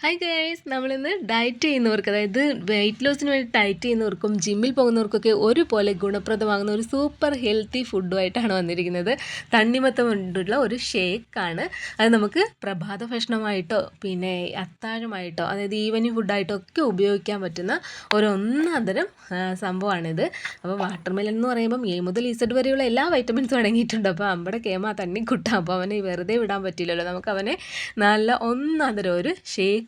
Hi guys നമ്മളിന്ന് diet ചെയ്യുന്നവർക്ക് അതായത് വെയിറ്റ് ലോസിന് വേണ്ടി ഡയറ്റ് ചെയ്യുന്നവർക്കും ജിമ്മിൽ പോകുന്നവർക്കൊക്കെ ഒരുപോലെ ഗുണപ്രദമാകുന്ന ഒരു സൂപ്പർ ഹെൽത്തി ഫുഡുമായിട്ടാണ് വന്നിരിക്കുന്നത്. തണ്ണിമത്തം കൊണ്ടുള്ള ഒരു ഷേക്കാണ് അത് നമുക്ക് പ്രഭാത ഭക്ഷണമായിട്ടോ പിന്നെ അത്താഴമായിട്ടോ അതായത് ഈവനിങ് ഫുഡായിട്ടോ ഒക്കെ ഉപയോഗിക്കാൻ പറ്റുന്ന ഒരു ഒന്നാന്തരം ആ, സംഭവമാണിത്. അപ്പോൾ വാട്ടർ മെലൺ എന്ന് പറയുമ്പം എ മുതൽ ഇസഡ് വരെയുള്ള എല്ലാ വൈറ്റമിൻസും അടങ്ങിയിട്ടുണ്ട്. അപ്പോൾ നമ്മുടെ കേമ തണ്ണി കുട്ടാം അപ്പോൾ അവനെ വെറുതെ വിടാൻ പറ്റില്ലല്ലോ. നമുക്ക് അവനെ നല്ല ഒന്നാന്തരം ഒരു ഷേക്ക്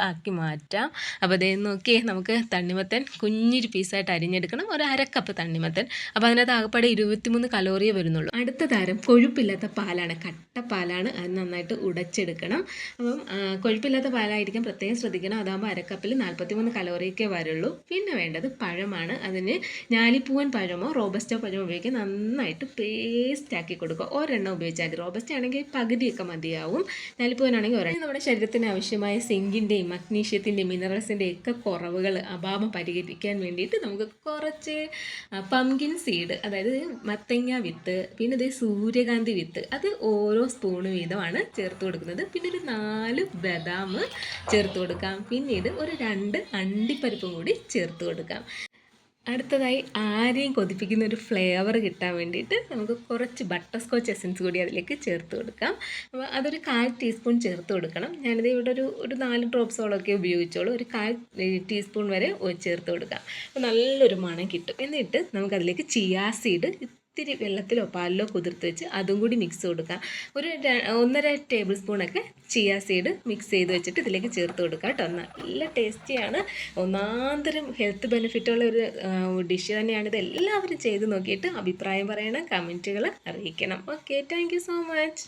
ആക്കി മാറ്റാം. അപ്പോൾ അതേ നോക്കിയേ നമുക്ക് തണ്ണിമത്തൻ കുഞ്ഞൊരു പീസായിട്ട് അരിഞ്ഞെടുക്കണം. ഒരു അരക്കപ്പ് കപ്പ് തണ്ണിമത്തൻ. അപ്പോൾ അതിനകത്ത് ആകപ്പാടെ ഇരുപത്തിമൂന്ന് കലോറിയേ വരുന്നുള്ളൂ. അടുത്ത താരം കൊഴുപ്പില്ലാത്ത പാലാണ്. കട്ട പാലാണ് അത് നന്നായിട്ട് ഉടച്ചെടുക്കണം. അപ്പം കൊഴുപ്പില്ലാത്ത പാലായിരിക്കും പ്രത്യേകം ശ്രദ്ധിക്കണം. അതാകുമ്പോൾ അരക്കപ്പിൽ നാൽപ്പത്തിമൂന്ന് കലോറിയൊക്കെ വരുള്ളൂ. പിന്നെ വേണ്ടത് പഴമാണ്. അതിന് ഞാലിപ്പൂവൻ പഴമോ റോബസ്റ്റോ പഴമോ ഉപയോഗിക്കുക നന്നായിട്ട് പേസ്റ്റ് ആക്കി കൊടുക്കുക. ഒരെണ്ണം ഉപയോഗിച്ചാൽ മതി. റോബസ്റ്റ് ആണെങ്കിൽ പകുതിയൊക്കെ മതിയാവും. ഞാലിപ്പൂവനാണെങ്കിൽ ഒരെണ്ണം. നമ്മുടെ ശരീരത്തിന് ആവശ്യമായ സിങ്കിന്റെയും മഗ്നീഷ്യത്തിന്റെയും മിനറൽസിന്റെയും ഒക്കെ കുറവുകൾ അഭാവം പരിഹരിക്കാൻ വേണ്ടിയിട്ട് നമുക്ക് കുറച്ച് പംകിൻ സീഡ് അതായത് മത്തങ്ങ വിത്ത് പിന്നെ ഇത് സൂര്യകാന്തി വിത്ത് അത് ഓരോ സ്പൂണ് വീതമാണ് ചേർത്ത് കൊടുക്കുന്നത്. പിന്നെ ഒരു നാല് ബദാം ചേർത്ത് കൊടുക്കാം. പിന്നീട് ഒരു രണ്ട് അണ്ടിപ്പരിപ്പും കൂടി ചേർത്ത് കൊടുക്കാം. അടുത്തതായി ആരെയും കൊതിപ്പിക്കുന്ന ഒരു ഫ്ലേവർ കിട്ടാൻ വേണ്ടിയിട്ട് നമുക്ക് കുറച്ച് ബട്ടർ സ്കോച്ച് എസൻസ് കൂടി അതിലേക്ക് ചേർത്ത് കൊടുക്കാം. അപ്പോൾ അതൊരു കാൽ ടീസ്പൂൺ ചേർത്ത് കൊടുക്കണം. ഞാനിത് ഇവിടെ ഒരു ഒരു നാല് ഡ്രോപ്സോളൊക്കെ ഉപയോഗിച്ചോളൂ. ഒരു കാൽ ടീസ്പൂൺ വരെ ചേർത്ത് കൊടുക്കാം. അപ്പോൾ നല്ലൊരു മണം കിട്ടും. എന്നിട്ട് നമുക്കതിലേക്ക് ചിയാ സീഡ് ഇത്തിരി വെള്ളത്തിലോ പാലിലോ കുതിർത്ത് വെച്ച് അതും കൂടി മിക്സ് കൊടുക്കുക ഒരു ഒന്നര ടേബിൾ സ്പൂണൊക്കെ ചിയ സീഡ് മിക്സ് ചെയ്ത് വെച്ചിട്ട് ഇതിലേക്ക് ചേർത്ത് കൊടുക്കുക കേട്ടോ. നല്ല ടേസ്റ്റിയാണ് ഒന്നാന്തരം ഹെൽത്ത് ബെനിഫിറ്റുള്ള ഒരു ഡിഷ് തന്നെയാണ് ഇത്. എല്ലാവരും ചെയ്ത് നോക്കിയിട്ട് അഭിപ്രായം പറയണം കമന്റുകൾ അറിയിക്കണം. Okay thank so much